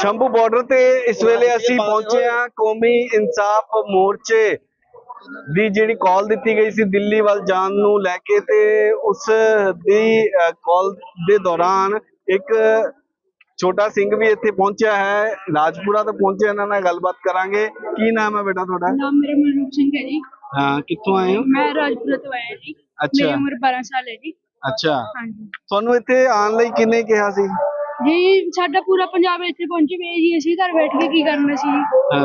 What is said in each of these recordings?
Shambhu border ਤੇ ਇਸ ਵੇਲੇ ਅਸੀਂ ਪਹੁੰਚੇ ਹਾਂ ਕੌਮੀ ਇਨਸਾਫ ਮੋਰਚੇ ਦੀ ਜਿਹੜੀ ਕਾਲ ਦਿੱਤੀ ਗਈ ਸੀ ਦਿੱਲੀ ਵੱਲ ਜਾਣ ਨੂੰ ਲੈ ਕੇ ਤੇ ਉਸ ਦੀ ਕਾਲ ਦੇ ਦੌਰਾਨ ਇੱਕ ਛੋਟਾ ਸਿੰਘ ਵੀ ਇੱਥੇ ਪਹੁੰਚਿਆ ਹੈ ਰਾਜਪੁਰਾ ਤੋਂ ਪਹੁੰਚਿਆ ਇਹਨਾਂ ਨਾਲ ਗੱਲਬਾਤ ਕਰਾਂਗੇ। ਕੀ ਨਾਮ ਹੈ ਬੇਟਾ ਤੁਹਾਡਾ? ਨਾਮ ਮੇਰਾ ਮਨਰੂਪ ਸਿੰਘ ਹੈ ਜੀ। ਹਾਂ ਕਿੱਥੋਂ ਆਏ ਹੋ? ਮੈਂ ਰਾਜਪੁਰਾ ਤੋਂ ਆਇਆ ਜੀ। ਅੱਛਾ। ਮੇਰੀ ਉਮਰ 12 ਸਾਲ ਹੈ ਜੀ। ਅੱਛਾ। ਹਾਂਜੀ। ਤੁਹਾਨੂੰ ਇੱਥੇ ਆਉਣ ਲਈ ਕਿੰਨੇ ਕਿਹਾ ਸੀ? ਜੀ ਸਾਡਾ ਪੂਰਾ ਪੰਜਾਬ ਇੱਥੇ ਪਹੁੰਚੇ ਹੋਏ ਜੀ ਅਸੀਂ ਘਰ ਬੈਠ ਕੇ ਕੀ ਕਰਨਾ ਸੀ।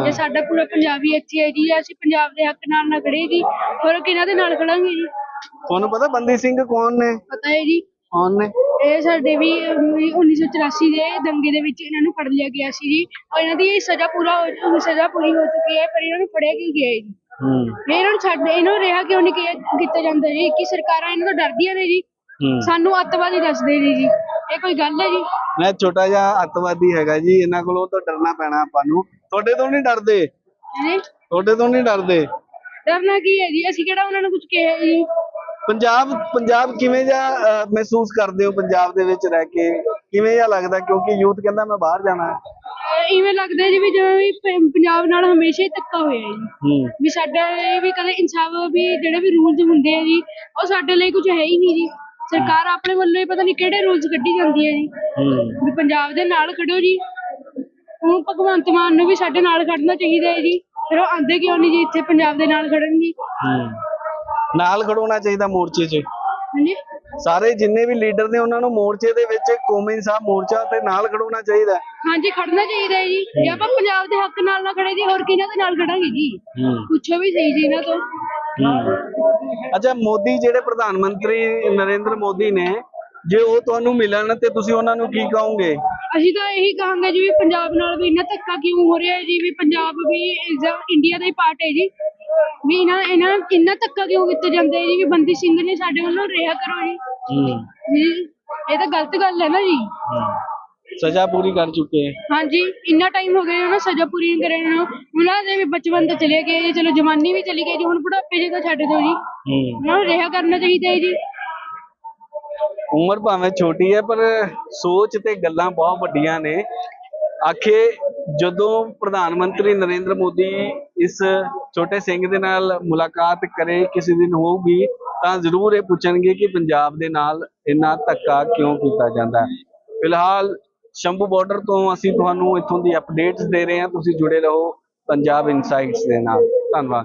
ਜੇ ਸਾਡਾ ਪੂਰਾ ਪੰਜਾਬ ਹੀ ਇੱਥੇ ਹੈ ਜੀ ਅਸੀਂ ਪੰਜਾਬ ਦੇ ਹੱਕ ਨਾਲ ਨਾ ਖੜੇ ਜੀ। ਹੋਰ ਕਿਹਨਾਂ ਦੇ ਨਾਲ ਖੜਾਂਗੇ ਜੀ? ਤੁਹਾਨੂੰ ਪਤਾ ਬੰਦੀ ਸਿੰਘ ਕੌਣ ਨੇ? ਪਤਾ ਹੈ ਜੀ। ਕੌਣ ਨੇ? ਇਹ ਸਾਡੇ ਵੀ ਅਮ, 1984 ਦੇ ਦੰਗੇ ਦੇ ਵਿੱਚ ਇਹਨਾਂ ਨੂੰ ਫੜ ਲਿਆ ਗਿਆ ਸੀ ਜੀ। ਔਰ ਇਹਨਾਂ ਦੀ ਸਜ਼ਾ ਪੂਰਾ ਹੋ ਸਜ਼ਾ ਪੂਰੀ ਹੋ ਚੁੱਕੀ ਹੈ ਪਰ ਇਹਨਾਂ ਨੂੰ ਫੜਿਆ ਕਿਉਂ ਗਿਆ ਜੀ? ਹੂੰ। ਇਹਨਾਂ ਨੂੰ ਛੱਡ ਇਹਨਾਂ ਨੂੰ ਰਿਹਾ ਕਿਉਂ ਨਹੀਂ ਕੀਤਾ ਜਾਂਦਾ ਜੀ? ਕਿ ਸਰਕਾਰਾਂ ਇਹਨਾਂ ਤੋਂ ਡਰਦੀਆਂ ਨੇ ਜੀ। ਸਾਨੂੰ ਅੱਤਵਾਦੀ ਦੱਸਦੇ ਨੇ ਜੀ। ਇਹ ਕੋਈ ਗੱਲ ਹੈ ਜੀ? ਮੈਂ ਛੋਟਾ ਜਿਹਾ ਅੱਤਵਾਦੀ ਹੈਗਾ ਜੀ ਇਹਨਾਂ ਕੋਲੋਂ ਤਾਂ ਡਰਨਾ ਪੈਣਾ ਆਪਾਂ ਨੂੰ। ਤੁਹਾਡੇ ਤੋਂ ਨਹੀਂ ਡਰਦੇ? ਜੀ ਤੁਹਾਡੇ ਤੋਂ ਨਹੀਂ ਡਰਦੇ? ਡਰਨਾ ਕੀ ਹੈ ਜੀ? ਅਸੀਂ ਕਿਹੜਾ ਉਹਨਾਂ ਨੂੰ ਕੁਝ ਕਿਹਾ ਜੀ? ਪੰਜਾਬ ਪੰਜਾਬ ਕਿਵੇਂ ਅਹ, ਮਹਿਸੂਸ ਕਰਦੇ ਹੋ ਪੰਜਾਬ ਦੇ ਵਿੱਚ ਰਹਿ ਕੇ? ਕਿਵੇਂ ਜਿਹਾ ਲੱਗਦਾ? ਕਿਉਂਕਿ ਯੂਥ ਕਹਿੰਦਾ ਮੈਂ ਬਾਹਰ ਜਾਣਾ ਹੈ। ਇਵੇਂ ਲੱਗਦਾ ਜੀ ਵੀ ਜਿਵੇਂ ਵੀ ਪ- ਪੰਜਾਬ ਨਾਲ ਹਮੇਸ਼ਾ ਹੀ ਧੱਕਾ ਹੋਇਆ ਹੈ ਜੀ। ਹੂੰ। ਵੀ ਸਾਡਾ ਵੀ ਕਦੇ ਇਨਸਾਫ ਵੀ ਜਿਹੜੇ ਵੀ ਰੂਲਸ ਹੁੰਦੇ ਆ ਜੀ ਉਹ ਸਾਡੇ ਲਈ ਕੁਝ ਹੈ ਹੀ ਨਹੀਂ ਜੀ। ਸਰਕਾਰ ਆਪਣੇ ਵੱਲੋਂ ਹੀ ਪਤਾ ਨਹੀਂ ਕਿਹੜੇ ਰੂਲਸ ਕੱਢੀ ਜਾਂਦੀ ਹੈ ਜੀ। ਹੂੰ। ਵੀ ਪੰਜਾਬ ਦੇ ਨਾਲ ਖੜੋ ਜੀ। ਹੁਣ ਭਗਵੰਤ ਮਾਨ ਨੂੰ ਵੀ ਸਾਡੇ ਨਾਲ ਖੜਨਾ ਚਾਹੀਦਾ ਹੈ ਜੀ। ਫਿਰ ਉਹ ਆਂਦੇ ਕਿਉਂ ਨਹੀਂ ਜੀ ਇੱਥੇ ਪੰਜਾਬ ਦੇ ਨਾਲ ਖੜਨ ਜੀ? ਹੂੰ। ਨਾਲ ਖੜੋਣਾ ਚਾਹੀਦਾ ਮੋਰਚੇ 'ਚ। ਹਾਂਜੀ? ਸਾਰੇ ਜਿੰਨੇ ਵੀ ਲੀਡਰ ਨੇ ਉਹਨਾਂ ਨੂੰ ਮੋਰਚੇ ਦੇ ਵਿੱਚ ਕੌਮੀ ਇਨਸਾਫ ਮੋਰਚਾ ਤੇ ਨਾਲ ਖੜੋਣਾ ਚਾਹੀਦਾ ਹਾਂਜੀ ਖੜਨਾ ਚਾਹੀਦਾ ਹੈ ਜੀ। ਜੇ ਆਪਾਂ ਪੰਜਾਬ ਦੇ ਹੱਕ ਨਾਲ ਨਾ ਖੜੇ ਜੀ ਹੋਰ ਕਿਹਨਾਂ ਦੇ ਨਾਲ ਖੜਾਂਗੇ ਜੀ? ਹੂੰ। ਪੁੱਛੋ ਵੀ ਸਹੀ ਜੀ ਇਹਨਾਂ ਤੋਂ। ਅੱਛਾ ਮੋਦੀ ਜਿਹੜੇ ਪ੍ਰਧਾਨ ਮੰਤਰੀ ਨਰਿੰਦਰ ਮੋਦੀ ਨੇ ਜੇ ਉਹ ਤੁਹਾਨੂੰ ਮਿਲਣ ਤੇ ਤੁਸੀਂ ਉਹਨਾਂ ਨੂੰ ਕੀ ਕਹੋਗੇ? ਅਸੀਂ ਤਾਂ ਇਹੀ ਕਹਾਂਗੇ ਜੀ ਵੀ ਪੰਜਾਬ ਨਾਲ ਵੀ ਇੰਨਾ ਧੱਕਾ ਕਿਉਂ ਹੋ ਰਿਹਾ ਹੈ ਜੀ ਵੀ ਪੰਜਾਬ ਵੀ ਇੰਡੀਆ ਦਾ ਹੀ ਪਾਰਟ ਹੈ ਜੀ। ਵੀ ਇਹਨਾਂ ਇਹਨਾਂ ਇੰਨਾ ਧੱਕਾ ਕਿਉਂ ਕੀਤਾ ਜਾਂਦਾ ਹੈ ਜੀ ਵੀ ਬੰਦੀ ਸਿੰਘ ਨੇ ਸਾਡੇ ਵੱਲੋਂ ਰਿਹਾ ਕਰੋ ਜੀ। ਇਹ ਤਾਂ ਗਲਤ ਗੱਲ ਹੈ ਨਾ ਜੀ। ਸਜ਼ਾ ਪੂਰੀ ਕਰ ਚੁੱਕੇ ਹੈ। ਹਾਂਜੀ ਇੰਨਾ ਟਾਈਮ ਹੋ ਗਿਆ ਉਹਨਾਂ ਸਜ਼ਾ ਪੂਰੀ ਨਹੀਂ ਕਰੇ ਨੂੰ। ਉਹਨਾਂ ਦੇ ਵੀ ਬਚਪਨ ਤਾਂ ਚਲੇ ਗਏ ਜੀ ਚਲੋ ਜਵਾਨੀ ਵੀ ਚਲੀ ਗਈ ਜੀ ਹੁਣ ਬੁਢਾਪੇ ਜੀ ਤਾਂ ਛੱਡ ਦਿਓ ਜੀ। ਹੂੰ। ਉਹਨਾਂ ਨੂੰ ਰਿਹਾ ਕਰਨਾ ਚਾਹੀਦਾ ਹੈ ਜੀ। ਉਮਰ ਭਾਵੇਂ ਛੋਟੀ ਹੈ ਪਰ ਸੋਚ ਤੇ ਗੱਲਾਂ ਬਹੁਤ ਵੱਡੀਆਂ ਨੇ। ਆਖੇ ਜਦੋਂ ਪ੍ਰਧਾਨ ਮੰਤਰੀ ਨਰਿੰਦਰ ਮੋਦੀ ਇਸ ਛੋਟੇ ਸਿੰਘ ਦੇ ਨਾਲ ਮੁਲਾਕਾਤ ਕਰੇ ਕਿਸੇ ਦਿਨ ਹੋਊਗੀ ਤਾਂ ਜ਼ਰੂਰ ਇਹ ਪੁੱਛਣਗੇ ਕਿ ਪੰਜਾਬ ਦੇ ਨਾਲ ਇੰਨਾ ਧੱਕਾ ਕਿਉਂ ਕੀਤਾ ਜਾਂਦਾ ਹੈ। ਫਿਲਹਾਲ ਸ਼ੰਭੂ ਬਾਰਡਰ ਤੋਂ ਅਸੀਂ ਤੁਹਾਨੂੰ ਇੱਥੋਂ ਦੀ ਅਪਡੇਟਸ ਦੇ ਰਹੇ ਹਾਂ। ਤੁਸੀਂ ਜੁੜੇ ਰਹੋ ਪੰਜਾਬ ਇਨਸਾਈਟਸ ਦੇ ਨਾਲ। ਧੰਨਵਾਦ।